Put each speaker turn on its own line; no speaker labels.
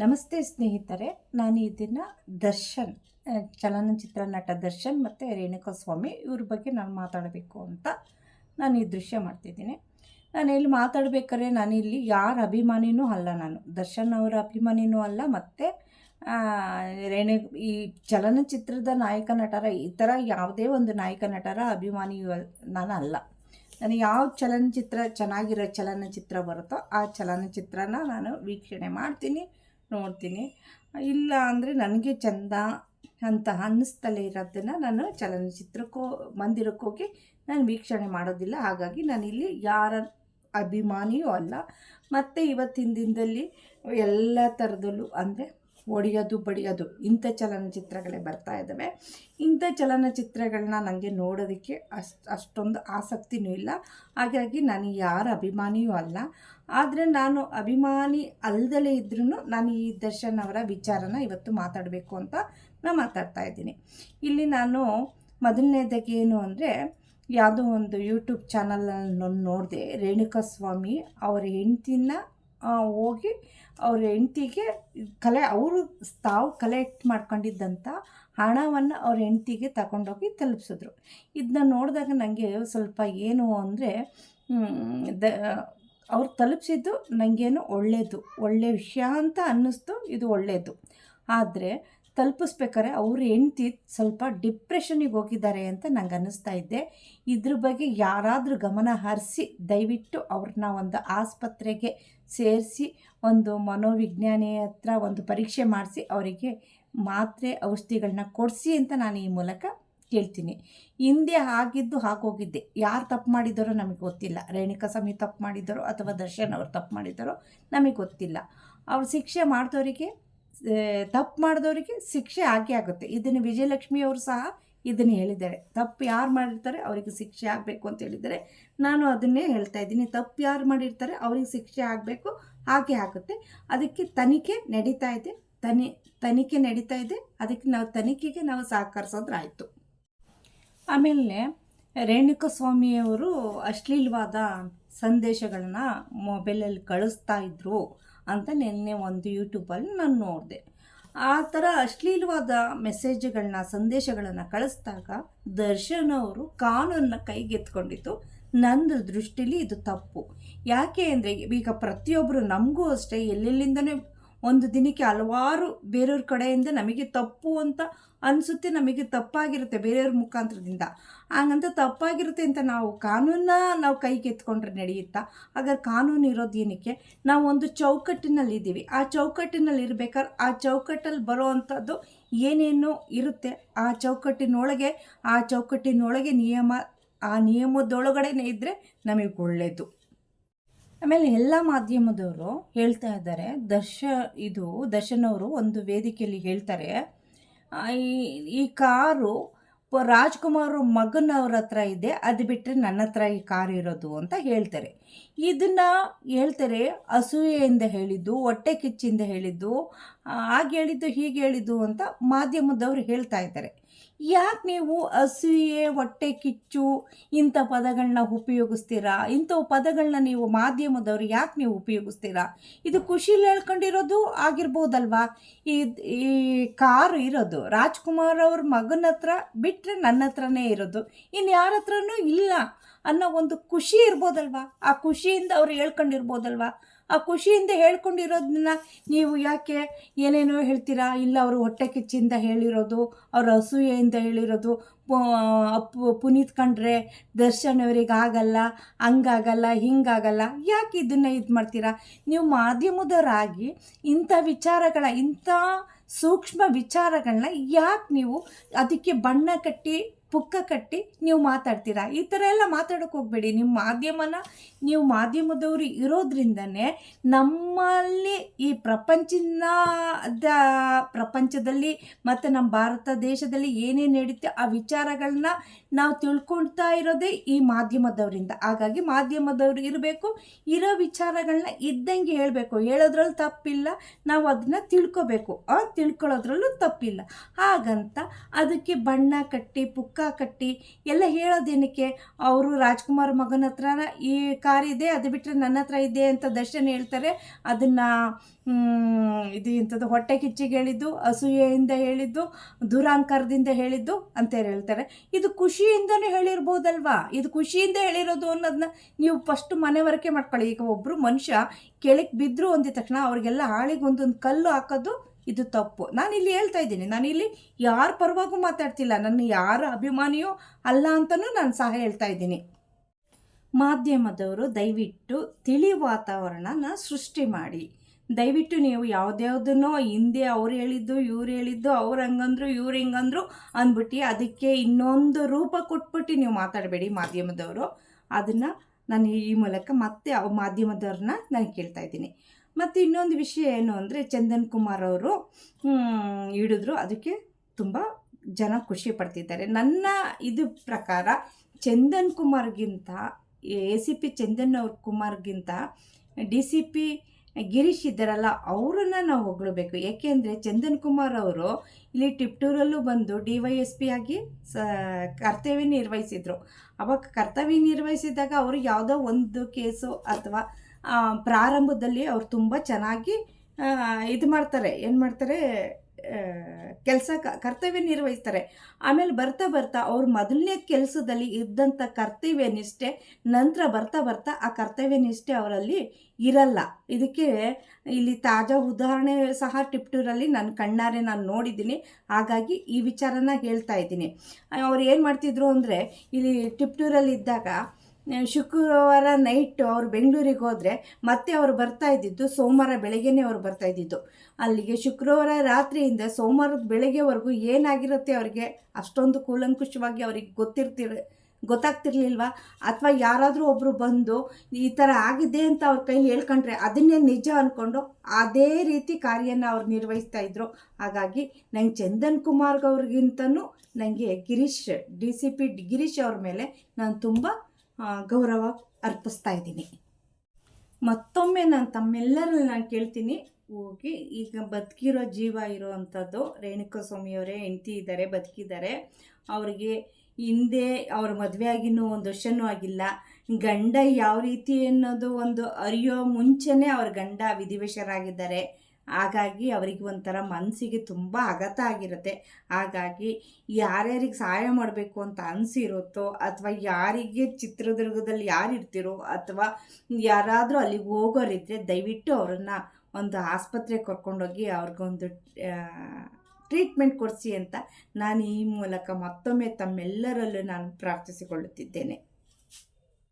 ನಮಸ್ತೆ ಸ್ನೇಹಿತರೆ, ನಾನು ಇದನ್ನು ದರ್ಶನ್ ಚಲನಚಿತ್ರ ನಟ ದರ್ಶನ್ ಮತ್ತು ರೇಣುಕಾ ಸ್ವಾಮಿ ಇವ್ರ ಬಗ್ಗೆ ನಾನು ಮಾತಾಡಬೇಕು ಅಂತ ನಾನು ಈ ದೃಶ್ಯ ಮಾಡ್ತಿದ್ದೀನಿ. ನಾನು ಇಲ್ಲಿ ಮಾತಾಡಬೇಕಾದ್ರೆ, ನಾನು ಇಲ್ಲಿ ಯಾರ ಅಭಿಮಾನಿನೂ ಅಲ್ಲ ನಾನು. ದರ್ಶನ್ ಅವರ ಅಭಿಮಾನಿನೂ ಅಲ್ಲ, ಮತ್ತು ರೇಣು, ಈ ಚಲನಚಿತ್ರದ ನಾಯಕ ನಟರ, ಈ ಥರ ಯಾವುದೇ ಒಂದು ನಾಯಕ ನಟರ ಅಭಿಮಾನಿ ನಾನು ಅಲ್ಲ. ನನಗೆ ಯಾವ ಚಲನಚಿತ್ರ, ಚೆನ್ನಾಗಿರೋ ಚಲನಚಿತ್ರ ಬರುತ್ತೋ ಆ ಚಲನಚಿತ್ರನ ನಾನು ವೀಕ್ಷಣೆ ಮಾಡ್ತೀನಿ. ನೋಡ್ತೀನಿ. ಇಲ್ಲ ಅಂದರೆ ನನಗೆ ಚಂದ ಅಂತ ಅನ್ನಿಸ್ತಲೇ ಇರೋದನ್ನು ನಾನು ಚಲನಚಿತ್ರಕ್ಕೋ ಮಂದಿರಕ್ಕೋಗಿ ನಾನು ವೀಕ್ಷಣೆ ಮಾಡೋದಿಲ್ಲ. ಹಾಗಾಗಿ ನಾನಿಲ್ಲಿ ಯಾರ ಅಭಿಮಾನಿಯೂ ಅಲ್ಲ. ಮತ್ತು ಇವತ್ತಿನ ದಿನದಲ್ಲಿ ಎಲ್ಲ ಥರದಲ್ಲೂ ಅಂದರೆ ಒಡೆಯೋದು, ಬಡಿಯೋದು ಇಂಥ ಚಲನಚಿತ್ರಗಳೇ ಬರ್ತಾ ಇದ್ದಾವೆ. ಇಂಥ ಚಲನಚಿತ್ರಗಳನ್ನ ನನಗೆ ನೋಡೋದಕ್ಕೆ ಅಷ್ಟು, ಅಷ್ಟೊಂದು ಆಸಕ್ತಿನೂ ಇಲ್ಲ. ಹಾಗಾಗಿ ನಾನು ಯಾರ ಅಭಿಮಾನಿಯೂ ಅಲ್ಲ. ಆದರೆ ನಾನು ಅಭಿಮಾನಿ ಅಲ್ದಲೇ ಇದ್ರೂ ನಾನು ಈ ದರ್ಶನ್ ಅವರ ವಿಚಾರನ ಇವತ್ತು ಮಾತಾಡಬೇಕು ಅಂತ ನಾನು ಮಾತಾಡ್ತಾ ಇದ್ದೀನಿ. ಇಲ್ಲಿ ನಾನು ಮೊದಲನೇದಾಗಿ ಏನು ಅಂದರೆ ಯಾವುದೋ ಒಂದು ಯೂಟ್ಯೂಬ್ ಚಾನಲನ್ನು ನಾನು ನೋಡಿದೆ ರೇಣುಕಾ ಸ್ವಾಮಿ ಅವರ ಹೆಂಡ್ತಿನ ಹೋಗಿ ಅವ್ರ ಹೆಂಡ್ತಿಗೆ ಕಲೆ, ಅವರು ತಾವು ಕಲೆಕ್ಟ್ ಮಾಡ್ಕೊಂಡಿದ್ದಂಥ ಹಣವನ್ನು ಅವ್ರ ಹೆಂಡ್ತಿಗೆ ತಗೊಂಡೋಗಿ ತಲುಪಿಸಿದ್ರು. ಇದನ್ನ ನೋಡಿದಾಗ ನನಗೆ ಸ್ವಲ್ಪ ಏನು ಅಂದರೆ ದ, ಅವ್ರು ತಲುಪಿಸಿದ್ದು ನನಗೇನು ಒಳ್ಳೆಯದು ಒಳ್ಳೆಯ ವಿಷಯ ಅಂತ ಅನ್ನಿಸ್ತು, ಇದು ಒಳ್ಳೆಯದು ಆದರೆ ತಲುಪಿಸ್ಬೇಕಾದ್ರೆ ಅವ್ರ ಹೆಂಡ್ತಿ ಸ್ವಲ್ಪ ಡಿಪ್ರೆಷನಿಗೆ ಹೋಗಿದ್ದಾರೆ ಅಂತ ನಂಗೆ ಅನ್ನಿಸ್ತಾ ಇದ್ದೆ ಇದ್ರ ಬಗ್ಗೆ ಯಾರಾದರೂ ಗಮನ ಹರಿಸಿ, ದಯವಿಟ್ಟು ಅವ್ರನ್ನ ಒಂದು ಆಸ್ಪತ್ರೆಗೆ ಸೇರಿಸಿ ಒಂದು ಮನೋವಿಜ್ಞಾನಿ ಹತ್ರ ಒಂದು ಪರೀಕ್ಷೆ ಮಾಡಿಸಿ ಅವರಿಗೆ ಮಾತ್ರೆ ಔಷಧಿಗಳನ್ನ ಕೊಡಿಸಿ ಅಂತ ನಾನು ಈ ಮೂಲಕ ಕೇಳ್ತೀನಿ. ಹಿಂದೆ ಆಗಿದ್ದು ಹಾಗೋಗಿದ್ದೆ. ಯಾರು ತಪ್ಪು ಮಾಡಿದ್ದಾರೋ ನಮಗೆ ಗೊತ್ತಿಲ್ಲ. ರೇಣುಕಾ ಸ್ವಾಮಿ ತಪ್ಪು ಮಾಡಿದ್ದಾರೋ ಅಥವಾ ದರ್ಶನ್ ಅವರು ತಪ್ಪು ಮಾಡಿದ್ದಾರೋ ನಮಗೆ ಗೊತ್ತಿಲ್ಲ. ಅವ್ರು ಶಿಕ್ಷೆ ಮಾಡಿದವರಿಗೆ ತಪ್ಪು ಮಾಡಿದವರಿಗೆ ಶಿಕ್ಷೆ ಆಗೇ ಆಗುತ್ತೆ. ಇದನ್ನು ವಿಜಯಲಕ್ಷ್ಮಿಯವರು ಸಹ ಇದನ್ನು ಹೇಳಿದ್ದಾರೆ. ತಪ್ಪು ಯಾರು ಮಾಡಿರ್ತಾರೆ ಅವರಿಗೆ ಶಿಕ್ಷೆ ಆಗಬೇಕು ಅಂತ ಹೇಳಿದ್ದಾರೆ. ನಾನು ಅದನ್ನೇ ಹೇಳ್ತಾ ಇದ್ದೀನಿ. ತಪ್ಪು ಯಾರು ಮಾಡಿರ್ತಾರೆ ಅವರಿಗೆ ಶಿಕ್ಷೆ ಆಗಬೇಕು, ಹಾಗೆ ಆಗುತ್ತೆ. ಅದಕ್ಕೆ ತನಿಖೆ ನಡೀತಾ ಇದೆ. ತನಿ, ತನಿಖೆ ನಡೀತಾ ಇದೆ. ಅದಕ್ಕೆ ನಾವು ತನಿಖೆಗೆ ನಾವು ಸಹಕರಿಸೋದ್ರೆ ಆಯಿತು ಆಮೇಲೆ ರೇಣುಕಾ ಸ್ವಾಮಿಯವರು ಅಶ್ಲೀಲವಾದ ಸಂದೇಶಗಳನ್ನ ಮೊಬೈಲಲ್ಲಿ ಕಳಿಸ್ತಾ ಇದ್ರು ಅಂತ ನಿನ್ನೆ ಒಂದು ಯೂಟ್ಯೂಬಲ್ಲಿ ನಾನು ನೋಡಿದೆ. ಆ ಥರ ಅಶ್ಲೀಲವಾದ ಮೆಸೇಜ್ಗಳನ್ನ, ಸಂದೇಶಗಳನ್ನು ಕಳಿಸ್ದಾಗ ದರ್ಶನ್ ಅವರು ಕಾನೂನನ್ನ ಕೈಗೆತ್ಕೊಂಡಿದ್ದು ನನ್ನ ದೃಷ್ಟಿಲಿ ಇದು ತಪ್ಪು. ಯಾಕೆ ಅಂದರೆ ಈಗ ಪ್ರತಿಯೊಬ್ಬರು ನಮಗೂ ಅಷ್ಟೇ, ಎಲ್ಲೆಲ್ಲಿಂದನೇ ಒಂದು ದಿನಕ್ಕೆ ಹಲವಾರು ಬೇರೆಯವ್ರ ಕಡೆಯಿಂದ ನಮಗೆ ತಪ್ಪು ಅಂತ ಅನಿಸುತ್ತೆ, ನಮಗೆ ತಪ್ಪಾಗಿರುತ್ತೆ ಬೇರೆಯವ್ರ ಮುಖಾಂತರದಿಂದ. ಹಾಗಂತ ತಪ್ಪಾಗಿರುತ್ತೆ ಅಂತ ನಾವು ಕಾನೂನನ್ನ ನಾವು ಕೈಗೆ ಎತ್ಕೊಂಡ್ರೆ ನಡೆಯುತ್ತಾ? ಹಾಗಾದ್ರೆ ಕಾನೂನು ಇರೋದು ಏನಕ್ಕೆ? ನಾವು ಒಂದು ಚೌಕಟ್ಟಿನಲ್ಲಿ ಇದ್ದೀವಿ. ಆ ಚೌಕಟ್ಟಿನಲ್ಲಿ ಇರ್ಬೇಕಾದ್ರೆ ಆ ಚೌಕಟ್ಟಲ್ಲಿ ಬರೋ ಅಂಥದ್ದು ಏನೇನು ಇರುತ್ತೆ. ಆ ಚೌಕಟ್ಟಿನೊಳಗೆ ಆ ಚೌಕಟ್ಟಿನೊಳಗೆ ನಿಯಮ, ಆ ನಿಯಮದೊಳಗಡೆನೇ ಇದ್ದರೆ ನಮಗೆ ಒಳ್ಳೆಯದು ಆಮೇಲೆ ಎಲ್ಲ ಮಾಧ್ಯಮದವರು ಹೇಳ್ತಾ ಇದ್ದಾರೆ. ದರ್ಶ ಇದು ದರ್ಶನ್ ಅವರು ಒಂದು ವೇದಿಕೆಯಲ್ಲಿ ಹೇಳ್ತಾರೆ. ಈ ಕಾರು ರಾಜ್ಕುಮಾರ್ ಮಗನವ್ರ ಹತ್ರ ಇದೆ. ಅದು ಬಿಟ್ಟರೆ ನನ್ನ ಹತ್ರ ಈ ಕಾರ್ ಇರೋದು ಅಂತ ಹೇಳ್ತಾರೆ. ಇದನ್ನು ಹೇಳ್ತಾರೆ ಅಸೂಯೆಯಿಂದ ಹೇಳಿದ್ದು, ಹೊಟ್ಟೆ ಕಿಚ್ಚಿಂದ ಹೇಳಿದ್ದು ಹಾಗೆ ಹೇಳಿದ್ದು, ಹೀಗೆ ಹೇಳಿದ್ದು ಅಂತ ಮಾಧ್ಯಮದವರು ಹೇಳ್ತಾ ಇದ್ದಾರೆ. ಯಾಕೆ ನೀವು ಅಸೂಯೆ ಹೊಟ್ಟೆ ಕಿಚ್ಚು ಇಂಥ ಪದಗಳನ್ನ ಉಪಯೋಗಿಸ್ತೀರಾ? ಇಂಥ ಪದಗಳನ್ನ ನೀವು ಮಾಧ್ಯಮದವರು ಯಾಕೆ ನೀವು ಉಪಯೋಗಿಸ್ತೀರಾ? ಇದು ಖುಷಿಲಿ ಹೇಳ್ಕೊಂಡಿರೋದು ಆಗಿರ್ಬೋದಲ್ವಾ? ಈ ಈ ಕಾರು ಇರೋದು ರಾಜ್ಕುಮಾರ್ ಅವ್ರ ಮಗನ ಹತ್ರ ಬಿಟ್ಟರೆ ನನ್ನ ಹತ್ರನೇ ಇರೋದು. ಇನ್ನು ಯಾರ ಇಲ್ಲ. ಅನ್ನೋ ಒಂದು ಖುಷಿ ಇರ್ಬೋದಲ್ವಾ? ಆ ಖುಷಿಯಿಂದ ಅವ್ರು ಹೇಳ್ಕೊಂಡಿರ್ಬೋದಲ್ವಾ? ಆ ಖುಷಿಯಿಂದ ಹೇಳ್ಕೊಂಡಿರೋದನ್ನ ನೀವು ಯಾಕೆ ಏನೇನೋ ಹೇಳ್ತೀರಾ? ಇಲ್ಲ, ಅವರು ಹೊಟ್ಟೆ ಕಿಚ್ಚಿಂದ ಹೇಳಿರೋದು, ಅವ್ರ ಅಸೂಯೆಯಿಂದ ಹೇಳಿರೋದು ಅಪ್ಪು ಪುನೀತ್ ಕಂಡ್ರೆ ದರ್ಶನ್ ಅವರಿಗೆ ಆಗಲ್ಲ, ಹಂಗಾಗಲ್ಲ, ಹಿಂಗಾಗಲ್ಲ, ಯಾಕೆ ಇದನ್ನು ಇದು ಮಾಡ್ತೀರಾ? ನೀವು ಮಾಧ್ಯಮದವರಾಗಿ ಇಂಥ ವಿಚಾರಗಳ, ಇಂಥ ಸೂಕ್ಷ್ಮ ವಿಚಾರಗಳನ್ನ ಯಾಕೆ ನೀವು ಅದಕ್ಕೆ ಬಣ್ಣ ಕಟ್ಟಿ ಪುಕ್ಕ ಕಟ್ಟಿ ನೀವು ಮಾತಾಡ್ತೀರಾ? ಈ ಥರ ಎಲ್ಲ ಮಾತಾಡೋಕೆ ಹೋಗಬೇಡಿ. ನಿಮ್ಮ ಮಾಧ್ಯಮನ ನೀವು ಮಾಧ್ಯಮದವರು ಇರೋದ್ರಿಂದನೇ ನಮ್ಮಲ್ಲಿ ಈ ಪ್ರಪಂಚದ ಪ್ರಪಂಚದಲ್ಲಿ ಮತ್ತು ನಮ್ಮ ಭಾರತ ದೇಶದಲ್ಲಿ ಏನೇನು ನಡೀತೆ ಆ ವಿಚಾರಗಳನ್ನ ನಾವು ತಿಳ್ಕೊಳ್ತಾ ಇರೋದೇ ಈ ಮಾಧ್ಯಮದವರಿಂದ. ಹಾಗಾಗಿ ಮಾಧ್ಯಮದವರು ಇರಬೇಕು, ಇರೋ ವಿಚಾರಗಳನ್ನ ಇದ್ದಂಗೆ ಹೇಳಬೇಕು. ಹೇಳೋದ್ರಲ್ಲಿ ತಪ್ಪಿಲ್ಲ, ನಾವು ಅದನ್ನ ತಿಳ್ಕೊಬೇಕು. ತಿಳ್ಕೊಳ್ಳೋದ್ರಲ್ಲೂ ತಪ್ಪಿಲ್ಲ. ಹಾಗಂತ ಅದಕ್ಕೆ ಬಣ್ಣ ಕಟ್ಟಿ, ಪುಕ್ಕ ಕಟ್ಟಿ ಎಲ್ಲ ಹೇಳೋದೇನಕ್ಕೆ? ಅವರು ರಾಜ್ಕುಮಾರ್ ಮಗನ ಹತ್ರ ಈ ಕಾರ್ ಇದೆ, ಅದು ಬಿಟ್ಟರೆ ನನ್ನ ಹತ್ರ ಇದೆ ಅಂತ ದರ್ಶನ್ ಹೇಳ್ತಾರೆ. ಅದನ್ನು ಇದು ಇಂಥದ್ದು ಹೊಟ್ಟೆ ಕಿಚ್ಚಿಗೆ ಹೇಳಿದ್ದು, ಅಸೂಯೆಯಿಂದ ಹೇಳಿದ್ದು, ದುರಾಂಕಾರದಿಂದ ಹೇಳಿದ್ದು ಅಂತ ಹೇಳ್ತಾರೆ. ಇದು ಖುಷಿಯಿಂದಲೂ ಹೇಳಿರ್ಬೋದಲ್ವಾ? ಇದು ಖುಷಿಯಿಂದ ಹೇಳಿರೋದು ಅನ್ನೋದನ್ನ ನೀವು ಫಸ್ಟ್ ಮನೆವರಿಕೆ ಮಾಡ್ಕೊಳ್ಳಿ. ಈಗ ಒಬ್ಬರು ಮನುಷ್ಯ ಕೆಳಕ್ಕೆ ಬಿದ್ದರು ಅಂದಿದ ತಕ್ಷಣ ಅವರಿಗೆಲ್ಲ ಹಾಳಿಗೆ ಒಂದೊಂದು ಕಲ್ಲು ಹಾಕೋದು ಇದು ತಪ್ಪು. ನಾನು ಇಲ್ಲಿ ಹೇಳ್ತಾ ಇದ್ದೀನಿ. ಇಲ್ಲಿ ಯಾರ ಪರವಾಗೂ ಮಾತಾಡ್ತಿಲ್ಲ. ನನ್ನ ಯಾರ ಅಭಿಮಾನಿಯೂ ಅಲ್ಲ ಅಂತಲೂ ನಾನು ಸಹ ಹೇಳ್ತಾ ಇದ್ದೀನಿ. ಮಾಧ್ಯಮದವರು ದಯವಿಟ್ಟು ತಿಳಿ ವಾತಾವರಣನ ಸೃಷ್ಟಿ ಮಾಡಿ. ದಯವಿಟ್ಟು ನೀವು ಯಾವುದ್ಯಾವುದನ್ನೋ ಹಿಂದೆ ಅವ್ರು ಹೇಳಿದ್ದು, ಇವ್ರು ಹೇಳಿದ್ದು, ಅವ್ರು ಹಂಗಂದ್ರು, ಇವ್ರು ಹಿಂಗಂದ್ರು ಅಂದ್ಬಿಟ್ಟು ಅದಕ್ಕೆ ಇನ್ನೊಂದು ರೂಪ ಕೊಟ್ಬಿಟ್ಟು ನೀವು ಮಾತಾಡಬೇಡಿ ಮಾಧ್ಯಮದವರು. ಅದನ್ನು ನಾನು ಈ ಮೂಲಕ ಮತ್ತೆ ಮಾಧ್ಯಮದವ್ರನ್ನ ನಾನು ಕೇಳ್ತಾ ಇದ್ದೀನಿ. ಮತ್ತು ಇನ್ನೊಂದು ವಿಷಯ ಏನು ಅಂದರೆ ಚಂದನ್ ಕುಮಾರ್ ಅವರು ಹಿಡಿದ್ರು. ಅದಕ್ಕೆ ತುಂಬ ಜನ ಖುಷಿ ಪಡ್ತಿದ್ದಾರೆ. ನನ್ನ ಇದು ಪ್ರಕಾರ ಚಂದನ್ ಕುಮಾರ್ಗಿಂತ, ಎ ಸಿ ಪಿ ಚಂದನ್ ಅವ್ರ ಕುಮಾರ್ಗಿಂತ ಡಿ ಸಿ ಪಿ ಗಿರೀಶ್ ಇದ್ದಾರಲ್ಲ, ಅವರನ್ನು ನಾವು ಹೊಗಳಬೇಕು. ಏಕೆಂದರೆ ಚಂದನ್ ಕುಮಾರ್ ಅವರು ಇಲ್ಲಿ ಟಿಪ್ಟೂರಲ್ಲೂ ಬಂದು ಡಿ ವೈ ಎಸ್ ಪಿ ಆಗಿ ಸ, ಕರ್ತವ್ಯ ನಿರ್ವಹಿಸಿದರು. ಅವಾಗ ಕರ್ತವ್ಯ ನಿರ್ವಹಿಸಿದಾಗ ಅವರು ಯಾವುದೋ ಒಂದು ಕೇಸು ಅಥವಾ ಪ್ರಾರಂಭದಲ್ಲಿ ಅವ್ರು ತುಂಬ ಚೆನ್ನಾಗಿ ಇದು ಮಾಡ್ತಾರೆ. ಏನು ಮಾಡ್ತಾರೆ? ಕೆಲಸ ಕರ್ತವ್ಯ ನಿರ್ವಹಿಸ್ತಾರೆ. ಆಮೇಲೆ ಬರ್ತಾ ಬರ್ತಾ ಅವ್ರ ಮೊದಲನೇ ಕೆಲಸದಲ್ಲಿ ಇದ್ದಂಥ ಕರ್ತವ್ಯ ನಿಷ್ಠೆ ನಂತರ ಬರ್ತಾ ಬರ್ತಾ ಆ ಕರ್ತವ್ಯ ನಿಷ್ಠೆ ಅವರಲ್ಲಿ ಇರಲ್ಲ. ಇದಕ್ಕೆ ಇಲ್ಲಿ ತಾಜಾ ಉದಾಹರಣೆ ಸಹ ಟಿಪ್ಟೂರಲ್ಲಿ ನಾನು ಕಣ್ಣಾರೆ ನಾನು ನೋಡಿದ್ದೀನಿ. ಹಾಗಾಗಿ ಈ ವಿಚಾರನ ಹೇಳ್ತಾ ಇದ್ದೀನಿ. ಅವ್ರು ಏನು ಮಾಡ್ತಿದ್ರು ಅಂದರೆ, ಇಲ್ಲಿ ಟಿಪ್ಟೂರಲ್ಲಿ ಇದ್ದಾಗ ಶುಕ್ರವಾರ ನೈಟು ಅವರು ಬೆಂಗಳೂರಿಗೆ ಹೋದರೆ ಮತ್ತೆ ಅವರು ಬರ್ತಾ ಇದ್ದಿದ್ದು ಸೋಮವಾರ ಬೆಳಗ್ಗೆನೇ ಅವರು ಬರ್ತಾ ಇದ್ದಿದ್ದು. ಅಲ್ಲಿಗೆ ಶುಕ್ರವಾರ ರಾತ್ರಿಯಿಂದ ಸೋಮವಾರದ ಬೆಳಗ್ಗೆವರೆಗೂ ಏನಾಗಿರುತ್ತೆ ಅವರಿಗೆ? ಅಷ್ಟೊಂದು ಕೂಲಂಕುಷವಾಗಿ ಅವ್ರಿಗೆ ಗೊತ್ತಿರ್ತಿರ, ಗೊತ್ತಾಗ್ತಿರ್ಲಿಲ್ವಾ? ಅಥವಾ ಯಾರಾದರೂ ಒಬ್ಬರು ಬಂದು ಈ ಥರ ಆಗಿದೆ ಅಂತ ಅವ್ರ ಕೈಲಿ ಹೇಳ್ಕೊಂಡ್ರೆ ಅದನ್ನೇ ನಿಜ ಅಂದ್ಕೊಂಡು ಅದೇ ರೀತಿ ಕಾರ್ಯನ ಅವ್ರು ನಿರ್ವಹಿಸ್ತಾ ಇದ್ರು. ಹಾಗಾಗಿ ನಂಗೆ ಚಂದನ್ ಕುಮಾರ್ಗವ್ರಿಗಿಂತನೂ ನನಗೆ Girish, D C P Girish ಅವ್ರ ಮೇಲೆ ನಾನು ತುಂಬ ಗೌರವ ಅರ್ಪಿಸ್ತಾ ಇದ್ದೀನಿ. ಮತ್ತೊಮ್ಮೆ ನಾನು ತಮ್ಮೆಲ್ಲರಲ್ಲಿ ನಾನು ಕೇಳ್ತೀನಿ. ಹೋಗಿ ಈಗ ಬದುಕಿರೋ ಜೀವ ಇರೋವಂಥದ್ದು ರೇಣುಕಾ ಸ್ವಾಮಿಯವರೇ ಹೆಂಡ್ತಿ ಇದ್ದಾರೆ, ಬದುಕಿದ್ದಾರೆ. ಅವರಿಗೆ ಹಿಂದೆ ಅವ್ರ ಮದುವೆ ಆಗಿನೂ ಒಂದು ವರ್ಷನೂ ಆಗಿಲ್ಲ. ಗಂಡ ಯಾವ ರೀತಿ ಅನ್ನೋದು ಒಂದು ಅರಿಯೋ ಮುಂಚೆನೇ ಅವ್ರ ಗಂಡ ವಿಧಿವಶರಾಗಿದ್ದಾರೆ. ಹಾಗಾಗಿ ಅವರಿಗೆ ಒಂಥರ ಮನಸ್ಸಿಗೆ ತುಂಬ ಅಗತ ಆಗಿರುತ್ತೆ. ಹಾಗಾಗಿ ಯಾರ್ಯಾರಿಗೆ ಸಹಾಯ ಮಾಡಬೇಕು ಅಂತ ಅನಿಸಿರುತ್ತೋ ಅಥವಾ ಯಾರಿಗೆ ಚಿತ್ರದುರ್ಗದಲ್ಲಿ ಯಾರು ಇರ್ತಿರೋ ಅಥವಾ ಯಾರಾದರೂ ಅಲ್ಲಿಗೆ ಹೋಗೋರಿದ್ರೆ ದಯವಿಟ್ಟು ಅವ್ರನ್ನ ಒಂದು ಆಸ್ಪತ್ರೆಗೆ ಕರ್ಕೊಂಡೋಗಿ ಅವ್ರಿಗೊಂದು ಟ್ರೀಟ್ಮೆಂಟ್ ಕೊಡಿಸಿ ಅಂತ ನಾನು ಈ ಮೂಲಕ ಮತ್ತೊಮ್ಮೆ ತಮ್ಮೆಲ್ಲರಲ್ಲೂ ನಾನು ಪ್ರಾರ್ಥಿಸಿಕೊಳ್ಳುತ್ತಿದ್ದೇನೆ.